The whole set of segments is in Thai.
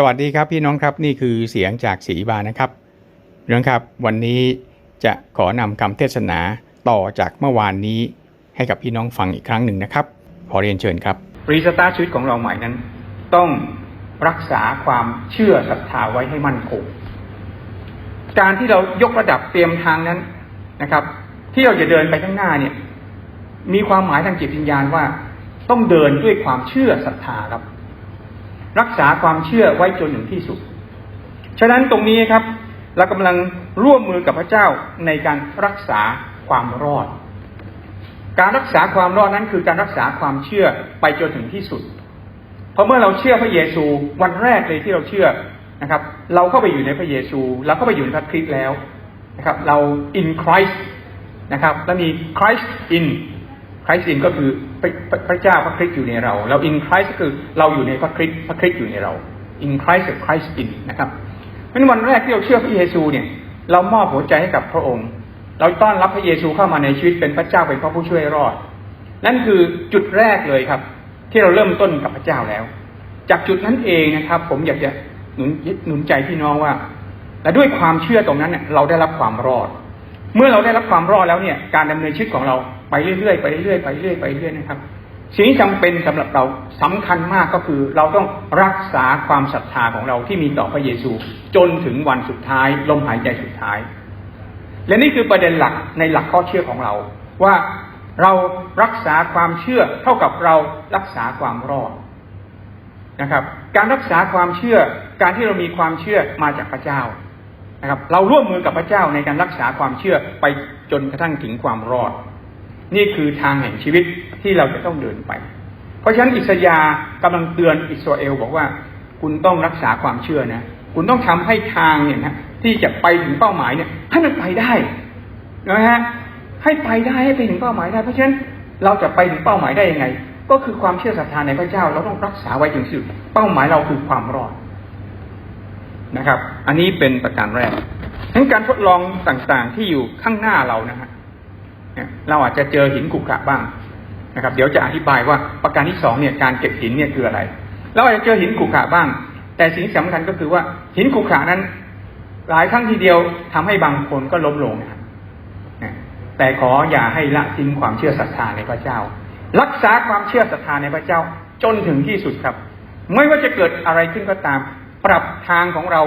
สวัสดีครับพี่น้องครับนี่คือเสียงจากศรีบานะครับน้องครับวันนี้จะขอนำคำเทศนาต่อจากเมื่อวานนี้ ให้กับพี่น้องฟังอีกครั้งหนึ่งนะครับ ขอเรียนเชิญครับรีสตาร์ชีวิตของเราใหม่นั้น ต้องรักษาความเชื่อศรัทธาไว้ให้มั่นคงการที่เรายกระดับเตรียมทางนั้นนะครับ ที่เราจะเดินไปข้างหน้าเนี่ยมีความหมายทางจิตวิญญาณว่า ต้องเดินด้วยความเชื่อศรัทธาครับ รักษาความเชื่อไว้จนถึงที่สุด ฉะนั้นตรงนี้ครับ เรากำลังร่วมมือกับพระเจ้าในการรักษาความรอด การรักษาความรอดนั้นคือการรักษาความเชื่อไปจนถึงที่สุด เพราะเมื่อเราเชื่อพระเยซูวันแรกเลยที่เราเชื่อนะครับ เราเข้าไปอยู่ในพระเยซู เราเข้าไปอยู่ในพระคริสต์แล้วนะครับ เรา in Christ นะครับ แล้วมี Christ in Christ in ก็คือ พระเจ้าพระคริสต์อยู่ในเรา เรา in Christ ก็คือเราอยู่ในพระคริสต์พระคริสต์อยู่ในเรา in Christ กับ Christ in นะครับเพราะวันแรกที่เราเชื่อพระเยซูเนี่ย เรามอบหัวใจให้กับพระองค์ เราต้อนรับพระเยซูเข้ามาในชีวิตเป็นพระเจ้าเป็นพระผู้ช่วยรอด นั่นคือจุดแรกเลยครับ ที่เราเริ่มต้นกับพระเจ้าแล้ว จากจุดนั้นเองนะครับ ผมอยากจะหนุนหนุนใจพี่น้องว่า และด้วยความเชื่อตรงนั้นเนี่ยเราได้รับความรอด เมื่อเราได้รับความรอดแล้วเนี่ย การดำเนินชีวิตของเราไปเรื่อยๆไปเรื่อยๆไปเรื่อยๆไปเรื่อยๆนะครับสิ่งที่จำเป็นสำหรับเราสำคัญมากก็คือ เราต้องรักษาความศรัทธาของเราที่มีต่อพระเยซู จนถึงวันสุดท้ายลมหายใจสุดท้าย และนี่คือประเด็นหลักในหลักข้อเชื่อของเรา ว่าเรารักษาความเชื่อเท่ากับเรารักษาความรอดนะครับ การรักษาความเชื่อการที่เรามีความเชื่อมาจากพระเจ้า นะครับเราร่วมมือกับพระเจ้าในการรักษาความเชื่อไปจนกระทั่งถึงความรอด นี่คือทางแห่งชีวิตที่เราจะต้องเดินไป เพราะฉะนั้นอิสยาห์กำลังเตือนอิสราเอลบอกว่าคุณต้องรักษาความเชื่อนะ คุณต้องทำให้ทางเนี่ยนะที่จะไปถึงเป้าหมายเนี่ยให้มันไปได้นะฮะให้ไปได้ให้ไปถึงเป้าหมายได้ เพราะฉะนั้นเราจะไปถึงเป้าหมายได้ยังไง ก็คือความเชื่อศรัทธาในพระเจ้า เราต้องรักษาไว้ถึงสุดเป้าหมายเราคือความรอด นะครับ อันนี้เป็นประการแรกทั้งการทดลองต่างๆที่อยู่ข้างหน้าเรานะฮะเราอาจจะเจอหินขรุขระบ้างนะครับ เดี๋ยวจะอธิบายว่าประการที่สองเนี่ยการเก็บหินเนี่ยคืออะไร เราอาจจะเจอหินขรุขระบ้าง แต่สิ่งที่สำคัญก็คือว่าหินขรุขระนั้น หลายครั้งทีเดียวทำให้บางคนก็ล้มลงนะแต่ขออย่าให้ละทิ้งความเชื่อศรัทธาในพระเจ้า รักษาความเชื่อศรัทธาในพระเจ้าจนถึงที่สุดครับ ไม่ว่าจะเกิดอะไรขึ้นก็ตาม ปรับทางของเรา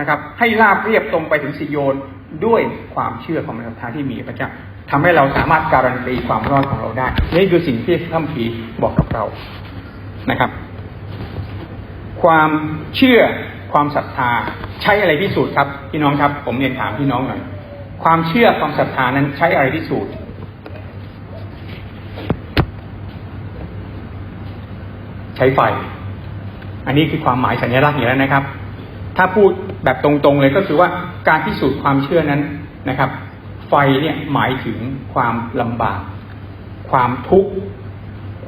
นะครับ ให้ราบเรียบตรงไปถึงสิโยนด้วยความเชื่อของศรัทธาที่มีพระเจ้าทำให้เราสามารถการันตีความรอดของเราได้ นี่คือสิ่งที่พระคัมภีร์บอกกับเรานะครับ ความเชื่อความศรัทธาใช้อะไรพิสูจน์ครับพี่น้องครับ ผมเรียนถามพี่น้องหน่อยความเชื่อความศรัทธานั้นใช้อะไรพิสูจน์ใช้ไฟ อันนี้คือความหมายสัญลักษณ์อยู่แล้วนะครับ ถ้าพูดแบบตรงๆเลยก็คือว่าการพิสูจน์ความเชื่อนั้นนะครับ ไฟเนี่ยหมายถึงความลำบาก ความทุกข์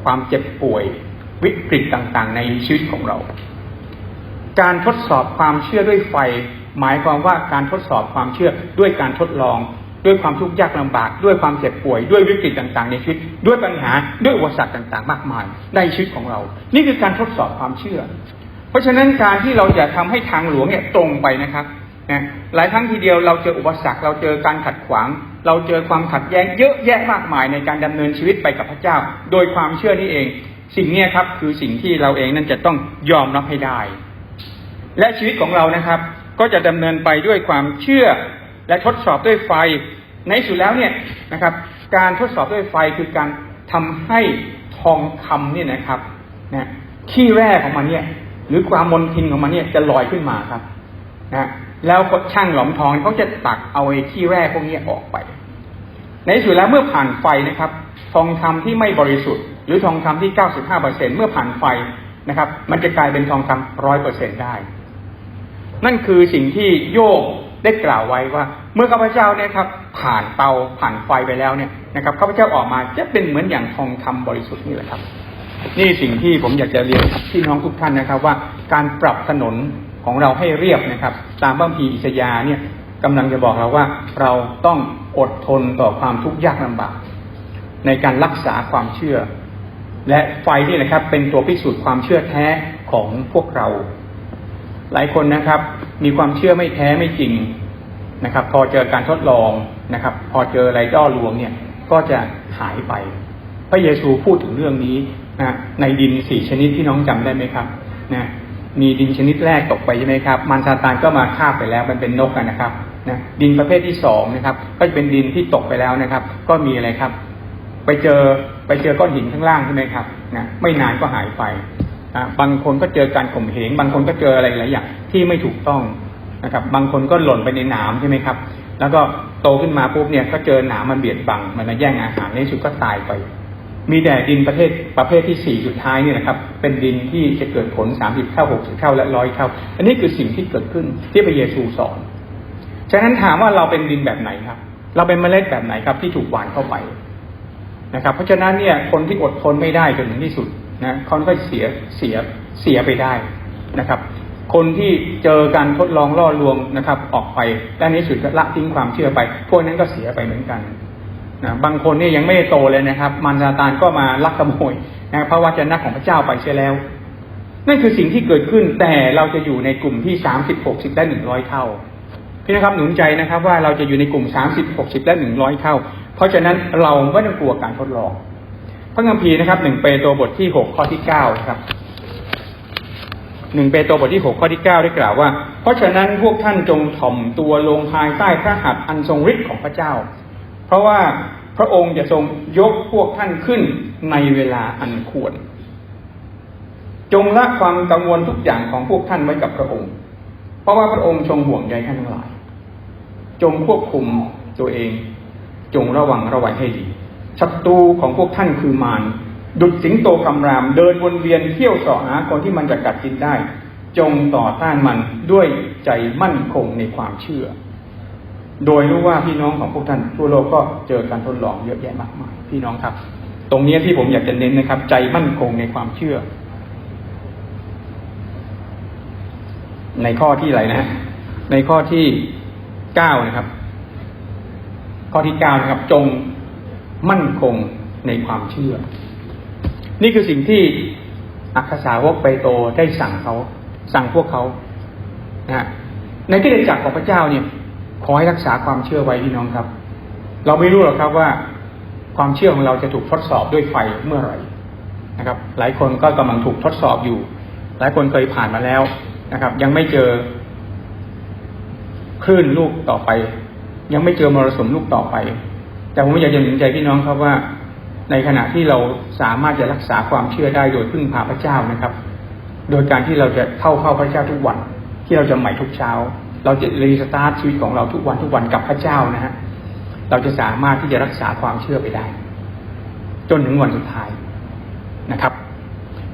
ความเจ็บป่วย วิกฤตต่างๆ ในชีวิตของเรา การทดสอบความเชื่อด้วยไฟ หมายความว่าการทดสอบความเชื่อด้วยการทดลอง ด้วยความทุกข์ยากลำบาก ด้วยความเจ็บป่วยด้วยวิกฤตต่างๆ ในชีวิต ด้วยปัญหาด้วยอุปสรรคต่างๆ มากมายในชีวิตของเรา นี่คือการทดสอบความเชื่อ เพราะฉะนั้นการที่เราจะทำให้ทางหลวงเนี่ยตรงไปนะครับนะหลายครั้งทีเดียวเราเจออุปสรรคเราเจอการขัดขวาง เราเจอความขัดแย้งเยอะแยะมากมายในการดำเนินชีวิตไปกับพระเจ้า โดยความเชื่อนี่เอง สิ่งนี้ครับคือสิ่งที่เราเองนั้นจะต้องยอมรับให้ได้ และชีวิตของเรานะครับ ก็จะดำเนินไปด้วยความเชื่อและทดสอบด้วยไฟ ในสุดแล้วเนี่ยนะครับ การทดสอบด้วยไฟคือการทำให้ทองคำเนี่ยนะครับนะขี้แร่ของมันเนี่ย หรือความมนทินของมันเนี่ยจะลอยขึ้นมาครับนะแล้วช่างหลอมทองเขาจะตักเอาไอ้ขี้แร่พวกนี้ออกไป ในสุดแล้วเมื่อผ่านไฟนะครับ ทองคำที่ไม่บริสุทธิ์ หรือทองคำที่เก้าสิบห้าเปอร์เซ็นเมื่อผ่านไฟนะครับ มันจะกลายเป็นทองคำร้อยเปอร์เซ็นได้ นั่นคือสิ่งที่โยก ได้กล่าวไว้ว่า เมื่อข้าพเจ้าเนี่ยครับผ่านเตาผ่านไฟไปแล้วเนี่ยนะครับข้าพเจ้าออกมาจะเป็นเหมือนอย่างทองคำบริสุทธิ์นี่แหละครับ นี่สิ่งที่ผมอยากจะเรียนพี่น้องทุกท่านนะครับว่าการปรับถนนของเราให้เรียบนะครับ ตามบัมพีอิสยาเนี่ยกำลังจะบอกเราว่าเราต้องอดทนต่อความทุกข์ยากลำบากในการรักษาความเชื่อ และไฟนี่นะครับเป็นตัวพิสูจน์ความเชื่อแท้ของพวกเรา หลายคนนะครับ มีความเชื่อไม่แท้ไม่จริงนะครับ พอเจอการทดลองนะครับ พอเจออะไรล่อลวงเนี่ยก็จะหายไป พระเยซูพูดถึงเรื่องนี้นะในดินสี่ชนิดที่น้องจำได้ไหมครับนะมีดินชนิดแรกตกไปใช่ไหมครับมันซาตานก็มาคาไปแล้วมันเป็นนกนะครับนะดินประเภทที่สองนะครับ ก็จะเป็นดินที่ตกไปแล้วนะครับ ก็มีอะไรครับ ไปเจอไปเจอก้อนหินข้างล่างใช่ไหมครับนะไม่นานก็หายไป บางคนก็เจอการข่มเหงบางคนก็เจออะไรหลายอย่างที่ไม่ถูกต้องนะครับ บางคนก็หล่นไปในหนามใช่ไหมครับ แล้วก็โตขึ้นมาปุ๊บเนี่ยก็เจอหนามมันเบียดบัง มันมาแย่งอาหารในที่สุดก็ตายไป มีแต่ดินประเภทประเภทที่สี่สุดท้ายเนี่ยนะครับ เป็นดินที่จะเกิดผลสามสิบเท่าหกสิบเท่าและร้อยเท่า อันนี้คือสิ่งที่เกิดขึ้นที่พระเยซูสอน ฉะนั้นถามว่าเราเป็นดินแบบไหนครับ เราเป็นเมล็ดแบบไหนครับที่ถูกหว่านเข้าไปนะครับ เพราะฉะนั้นเนี่ยคนที่อดทนไม่ได้จนถึงที่สุด นะเขาก็เสียเสียเสียไปได้นะครับ คนที่เจอการทดลองล่อลวงนะครับ ออกไปและในที่สุดละทิ้งความเชื่อไป พวกนั้นก็เสียไปเหมือนกันนะบางคนเนี่ยยังไม่โตเลยนะครับ มารซาตานก็มาลักขโมยนะพระวจนะของพระเจ้าไปเสียแล้ว นั่นคือสิ่งที่เกิดขึ้นแต่เราจะอยู่ในกลุ่มที่สามสิบหกสิบและหนึ่งร้อยเท่าพี่นะครับหนุนใจนะครับว่าเราจะอยู่ในกลุ่มสามสิบหกสิบและหนึ่งร้อยเท่า เพราะฉะนั้นเราไม่ต้องกลัวการทดลอง พระคัมภีร์นะครับหนึ่งเปโตรบทที่หกข้อที่เก้าครับหนึ่งเปโตรบทที่หกข้อที่เก้าได้กล่าวว่า เพราะฉะนั้นพวกท่านจงถ่อมตัวลงภายใต้พระหัตถ์อันทรงฤทธิ์ของพระเจ้า เพราะว่าพระองค์จะทรงยกพวกท่านขึ้นในเวลาอันควร จงละความกังวลทุกอย่างของพวกท่านไว้กับพระองค์ เพราะว่าพระองค์ทรงห่วงใยท่านทั้งหลาย จงควบคุมตัวเอง จงระวังระวังให้ดี ศัตรูของพวกท่านคือมารดุจสิงโตคำราม เดินวนเวียนเที่ยวสาะหาคนที่มันจะกัดกินได้ จงต่อต้านมันด้วยใจมั่นคงในความเชื่อ โดยรู้ว่าพี่น้องของพวกท่านทั่วโลกก็เจอการทดลองเยอะแยะมากมายพี่น้องครับ ตรงนี้ที่ผมอยากจะเน้นนะครับ ใจมั่นคงในความเชื่อ ในข้อที่อะไรนะ ในข้อที่เก้านะครับ ข้อที่เก้านะครับ จง มั่นคงในความเชื่อ นี่คือสิ่งที่อักษาวกเปโตได้สั่งเขา สั่งพวกเขานะในที่เดจักรของพระเจ้าเนี่ย ขอให้รักษาความเชื่อไว้พี่น้องครับ เราไม่รู้หรอกครับว่า ความเชื่อของเราจะถูกทดสอบด้วยไฟเมื่อไหร่นะครับ หลายคนก็กำลังถูกทดสอบอยู่ หลายคนเคยผ่านมาแล้วนะครับ ยังไม่เจอคลื่นลูกต่อไป ยังไม่เจอมรสุมลูกต่อไป แต่ผมอยากจะหนุนใจพี่น้องครับว่า ในขณะที่เราสามารถจะรักษาความเชื่อได้โดยพึ่งพาพระเจ้านะครับ โดยการที่เราจะเข้าเข้าพระเจ้าทุกวัน ที่เราจะใหม่ทุกเช้า เราจะรีสตาร์ทชีวิตของเราทุกวันทุกวันกับพระเจ้านะฮะเราจะสามารถที่จะรักษาความเชื่อไปได้ จนถึงวันสุดท้ายนะครับ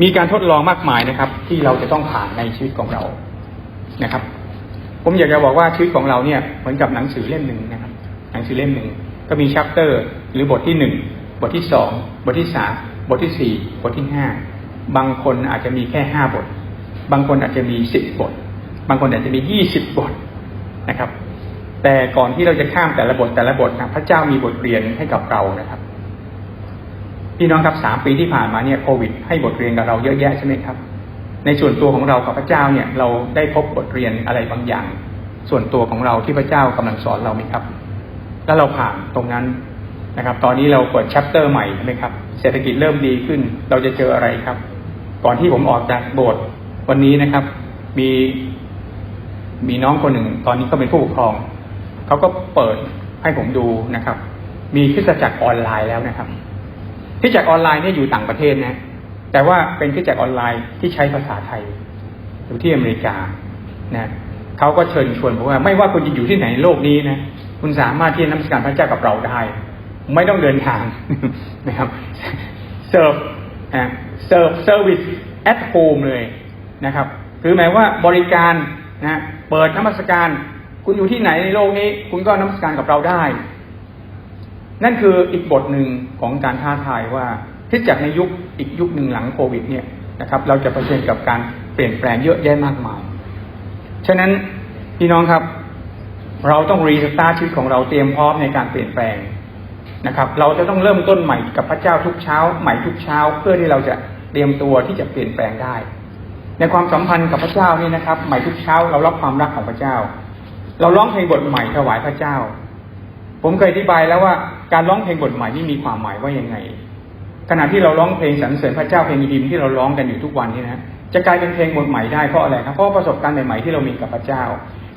มีการทดลองมากมายนะครับ ที่เราจะต้องผ่านในชีวิตของเรานะครับ ผมอยากจะบอกว่าชีวิตของเราเนี่ยเหมือนกับหนังสือเล่มหนึ่งนะครับ หนังสือเล่มหนึ่ง ก็มีชัปเตอร์ หรือบทที่หนึ่งบทที่สองบทที่สามบทที่สี่บทที่ห้าบางคนอาจจะมีแค่ห้าบท บางคนอาจจะมีสิบบท บางคนอาจจะมียี่สิบบทนะครับ แต่ก่อนที่เราจะข้ามแต่ละบทแต่ละบทนะพระเจ้ามีบทเรียนให้กับเรานะครับพี่น้องครับสามปีที่ผ่านมาเนี่ยโควิด ให้บทเรียนกับเราเยอะแยะใช่ไหมครับ ในส่วนตัวของเรากับพระเจ้าเนี่ยเราได้พบบทเรียนอะไรบางอย่าง ส่วนตัวของเราที่พระเจ้ากำลังสอนเราไหมครับ แล้วเราผ่านตรงนั้นนะครับ ตอนนี้เราเปิดแชปเตอร์ใหม่ใช่ไหมครับ เศรษฐกิจเริ่มดีขึ้น เราจะเจออะไรครับ ก่อนที่ผมออกจากโบสถ์วันนี้นะครับ มีมีน้องคนหนึ่ง ตอนนี้ก็เป็นผู้ปกครอง เขาก็เปิดให้ผมดูนะครับ มีคริสตจักรออนไลน์แล้วนะครับคริสตจักรออนไลน์เนี่ยอยู่ต่างประเทศนะ แต่ว่าเป็นคริสตจักรออนไลน์ที่ใช้ภาษาไทย อยู่ที่อเมริกานะเขาก็เชิญชวนผมว่าไม่ว่าคุณจะอยู่ที่ไหนในโลกนี้นะ คุณสามารถที่จะนมัสการพระเจ้ากับเราได้ ไม่ต้องเดินทางนะครับเซิร์ฟเซิร์ฟเซอร์วิสแอทโฮมเลยนะครับคือหมายว่าบริการนะเปิดนมัสการ คุณอยู่ที่ไหนในโลกนี้ คุณก็นมัสการกับเราได้ นั่นคืออีกบทหนึ่งของการท้าทายว่าที่จากในยุคอีกยุคหนึ่งหลังโควิดเนี่ยนะครับ เราจะเผชิญกับการเปลี่ยนแปลงเยอะแยะมากมาย ฉะนั้นพี่น้องครับ เราต้องรีสตาร์ทชีวิตของเราเตรียมพร้อมในการเปลี่ยนแปลงนะครับ เราจะต้องเริ่มต้นใหม่กับพระเจ้าทุกเช้า ใหม่ทุกเช้า เพื่อที่เราจะเตรียมตัวที่จะเปลี่ยนแปลงได้ ในความสัมพันธ์กับพระเจ้านี่นะครับ ใหม่ทุกเช้า เรารับความรักของพระเจ้า เราร้องเพลงบทใหม่ถวายพระเจ้า ผมเคยอธิบายแล้วว่าการร้องเพลงบทใหม่นี่มีความหมายว่ายังไง ขณะที่เราร้องเพลงสรรเสริญพระเจ้าเพลงอิมที่เราร้องกันอยู่ทุกวันนี้นะจะกลายเป็นเพลงบทใหม่ได้เพราะอะไรครับเพราะประสบการณ์ใหม่ๆที่เรามีกับพระเจ้า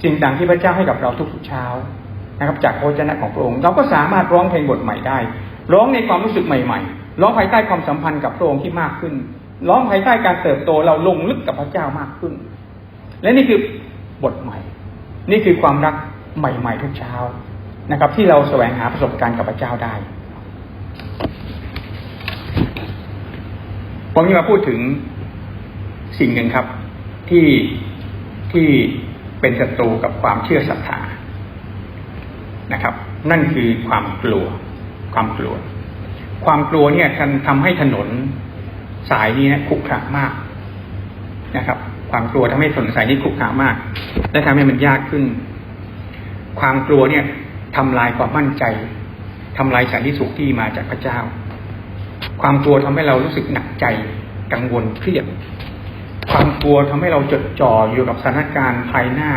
สิ่งต่างที่พระเจ้าให้กับเราทุกๆเช้านะครับ จากพระเจ้าของพระองค์เราก็สามารถร้องเพลงบทใหม่ได้ ร้องในความรู้สึกใหม่ ๆ ร้องภายใต้ความสัมพันธ์กับพระองค์ที่มากขึ้น ร้องภายใต้การเติบโตเราลงลึกกับพระเจ้ามากขึ้น และนี่คือบทใหม่ นี่คือความรักใหม่ ๆ ทุกเช้านะครับ ที่เราแสวงหาประสบการณ์กับพระเจ้าได้ผมจะมาพูดถึงสิ่งหนึ่งครับ ที่ที่ เป็นศัตรูกับความเชื่อศรัทธานะครับ นั่นคือความกลัว ความกลัว ความกลัวเนี่ยทำให้ถนนสายนี้นะขุกขระมากนะครับ ความกลัวทำให้ถนนสายนี้ขุกขระมาก และทำให้มันยากขึ้น ความกลัวเนี่ยทำลายความมั่นใจทำลายสันติสุขที่มาจากพระเจ้า ความกลัวทำให้เรารู้สึกหนักใจกังวลเครียด ความกลัวทำให้เราจดจ่ออยู่กับสถานการณ์ภายหน้า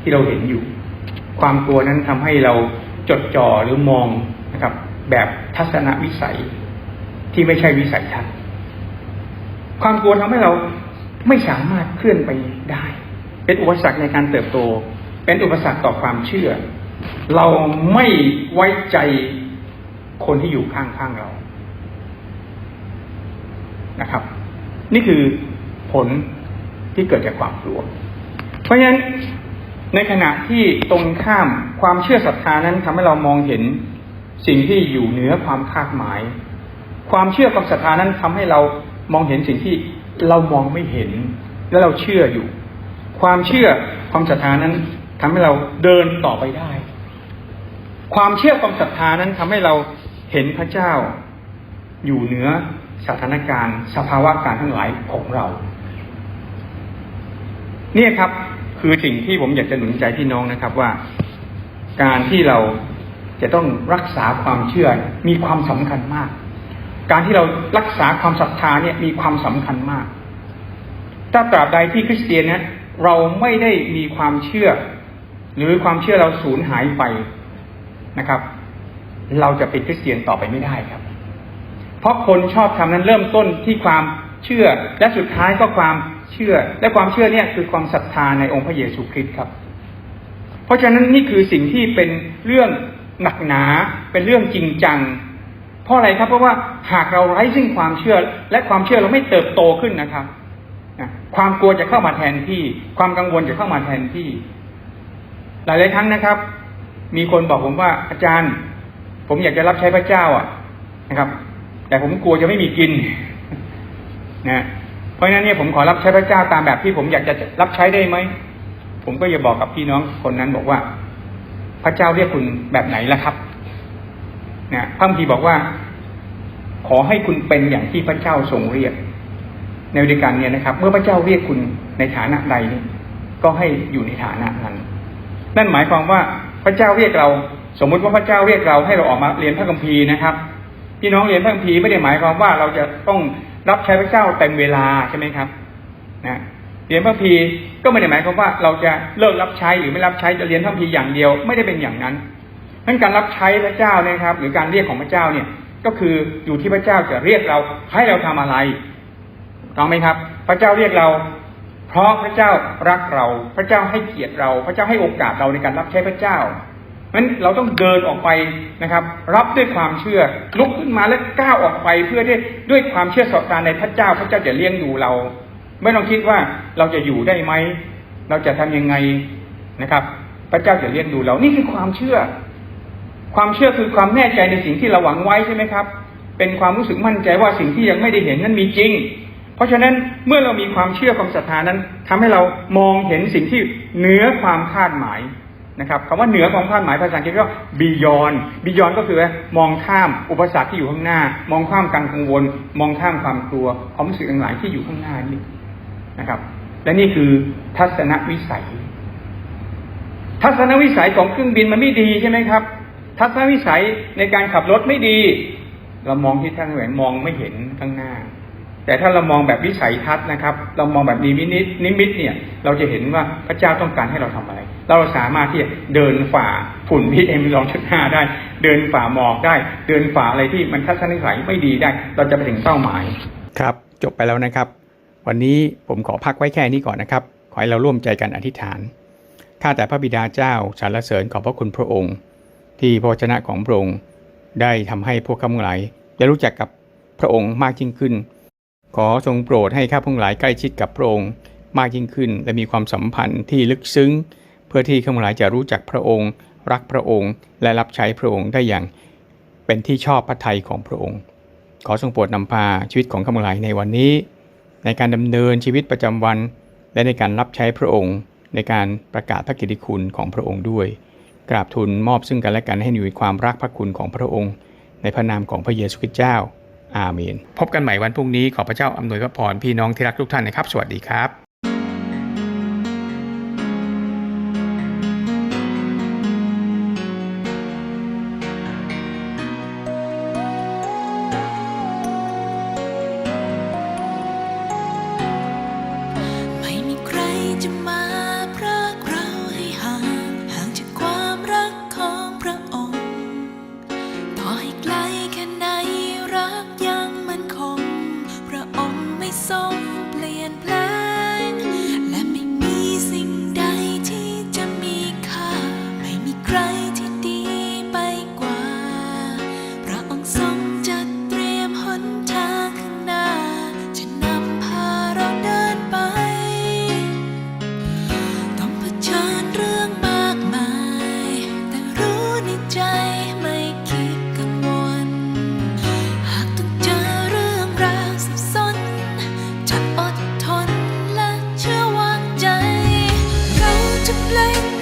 ที่เราเห็นอยู่ ความกลัวนั้นทำให้เราจดจ่อหรือมองนะครับ แบบทัศนวิสัยที่ไม่ใช่วิสัยทัศน์ความกลัวทำให้เราไม่สามารถเคลื่อนไปได้ เป็นอุปสรรคในการเติบโต เป็นอุปสรรคต่อความเชื่อ เราไม่ไว้ใจคนที่อยู่ข้างๆเรานะครับ นี่คือ ผลที่เกิดจากความกลัว เพราะฉะนั้นในขณะที่ตรงข้ามความเชื่อศรัทธานั้นทำให้เรามองเห็นสิ่งที่อยู่เหนือความคาดหมาย ความเชื่อความศรัทธานั้นทำให้เรามองเห็นสิ่งที่เรามองไม่เห็น และเราเชื่ออยู่ ความเชื่อความศรัทธานั้นทำให้เราเดินต่อไปได้ ความเชื่อความศรัทธานั้นทำให้เราเห็นพระเจ้า อยู่เหนือสถานการณ์ สภาวะการทั้งหลายของเรา เนี่ยครับคือสิ่งที่ผมอยากจะหนุนใจพี่น้องนะครับว่า การที่เราจะต้องรักษาความเชื่อมีความสำคัญมาก การที่เรารักษาความศรัทธาเนี่ยมีความสำคัญมาก ถ้าตราบใดที่คริสเตียนเนี่ยเราไม่ได้มีความเชื่อ หรือความเชื่อเราสูญหายไปนะครับ เราจะเป็นคริสเตียนต่อไปไม่ได้ครับ เพราะคนชอบทำนั้นเริ่มต้นที่ความเชื่อและสุดท้ายก็ความ เชื่อ และความเชื่อเนี่ยคือความศรัทธาในองค์พระเยซูคริสต์ครับ เพราะฉะนั้นนี่คือสิ่งที่เป็นเรื่องหนักหนาเป็นเรื่องจริงจัง เพราะอะไรครับ เพราะว่าหากเราไร้ซึ่งความเชื่อ และความเชื่อเราไม่เติบโตขึ้นนะครับความกลัวจะเข้ามาแทนที่ ความกังวลจะเข้ามาแทนที่ หลายหลายครั้งนะครับ มีคนบอกผมว่าอาจารย์ ผมอยากจะรับใช้พระเจ้าอะนะครับ แต่ผมกลัวจะไม่มีกินนะ เพราะฉะนั้นเนี่ยผมขอรับใช้พระเจ้าตามแบบที่ผมอยากจะรับใช้ได้ไหม ผมก็จะบอกกับพี่น้องคนนั้นบอกว่า พระเจ้าเรียกคุณแบบไหนล่ะครับนะพระคัมภีบอกว่า ขอให้คุณเป็นอย่างที่พระเจ้าทรงเรียก ในวิธีการเนี่ยนะครับ เมื่อพระเจ้าเรียกคุณในฐานะใดนี่ก็ให้อยู่ในฐานะนั้น นั่นหมายความว่าพระเจ้าเรียกเรา สมมุติว่าพระเจ้าเรียกเราให้เราออกมาเรียนพระคัมภีร์นะครับพี่น้องเรียนพระคัมภีร์ไม่ได้หมายความว่าเราจะต้อง รับใช้พระเจ้าเต็มเวลาใช่ไหมครับนะเรียนพระคัมภีก็ไม่ได้หมายความว่าเราจะเลิกรับใช้หรือไม่รับใช้จะเรียนพระคัมภีอย่างเดียวไม่ได้เป็นอย่างนั้นทั้นการรับใช้พระเจ้านะครับ หรือการเรียกของพระเจ้าเนี่ยก็คืออยู่ที่พระเจ้าจะเรียกเราให้เราทำอะไรต้องไหมครับ พระเจ้าเรียกเรา เพราะพระเจ้ารักเรา พระเจ้าให้เกียรติเรา พระเจ้าให้โอกาสเราในการรับใช้พระเจ้า นั้นเราต้องเดินออกไปนะครับ รับด้วยความเชื่อลุกขึ้นมาและก้าวออกไปเพื่อด้วยด้วยความเชื่อศรัทธาในพระเจ้าพระเจ้าจะเลี้ยงดูเรา ไม่ต้องคิดว่าเราจะอยู่ได้ไหมเราจะทำยังไงนะครับ พระเจ้าจะเลี้ยงดูเรานี่คือความเชื่อ ความเชื่อคือความแน่ใจในสิ่งที่เราหวังไว้ใช่ไหมครับ เป็นความรู้สึกมั่นใจว่าสิ่งที่ยังไม่ได้เห็นนั้นมีจริงเพราะฉะนั้นเมื่อเรามีความเชื่อความศรัทธานั้นทำให้เรามองเห็นสิ่งที่เหนือความคาดหมาย นะครับคำว่าเหนือความคาหมายภาษาอังกฤษก็ beyond beyond ก็คือมองข้ามอุปสรรคที่อยู่ข้างหน้า มองข้ามการกังวล มองข้ามความกลัวความรู้สึกต่างๆที่อยู่ข้างหน้านี่นะครับ และนี่คือทัศนวิสัย ทัศนวิสัยของเครื่องบินมันไม่ดีใช่ไหมครับ ทัศนวิสัยในการขับรถไม่ดี เรามองที่ทางแหวนมองไม่เห็นข้างหน้า แต่ถ้าเรามองแบบวิสัยทัศน์นะครับ เรามองแบบนิมิตนิมิตเนี่ย เราจะเห็นว่าพระเจ้าต้องการให้เราทำอะไร เราสามารถที่จะเดินฝ่าฝุ่น PM 2.5ได้ เดินฝ่าหมอกได้ เดินฝ่าอะไรที่มันทัศนวิสัยไม่ดีได้ เราจะไปถึงเป้าหมาย ครับ จบไปแล้วนะครับ วันนี้ผมขอพักไว้แค่นี้ก่อนนะครับ ขอให้เราร่วมใจกันอธิษฐาน ข้าแต่พระบิดาเจ้าสรรเสริญขอบพระคุณพระองค์ ที่พระวจนะของพระองค์ได้ทำให้พวกข้าพงหลายได้รู้จักกับพระองค์มากยิ่งขึ้น ขอทรงโปรดให้ข้าพงหลายใกล้ชิดกับพระองค์มากยิ่งขึ้น และมีความสัมพันธ์ที่ลึกซึ้ง เพื่อที่ข้าพงหลายจะรู้จักพระองค์ รักพระองค์ และรับใช้พระองค์ได้อย่างเป็นที่ชอบพระทัยของพระองค์ ขอทรงโปรดนำพาชีวิตของข้าพงหลายในวันนี้ ในการดำเนินชีวิตประจำวัน และในการรับใช้พระองค์ ในการประกาศพระกิตติคุณของพระองค์ด้วย กราบทูลมอบซึ่งกันและกันให้มีความรักพระคุณของพระองค์ ในพระนามของพระเยซูคริสต์เจ้า อาเมน พบกันใหม่วันพรุ่งนี้ขอพระเจ้าอำนวยพระพรพี่น้องที่รักทุกท่านนะครับ สวัสดีครับ ค์ 泪。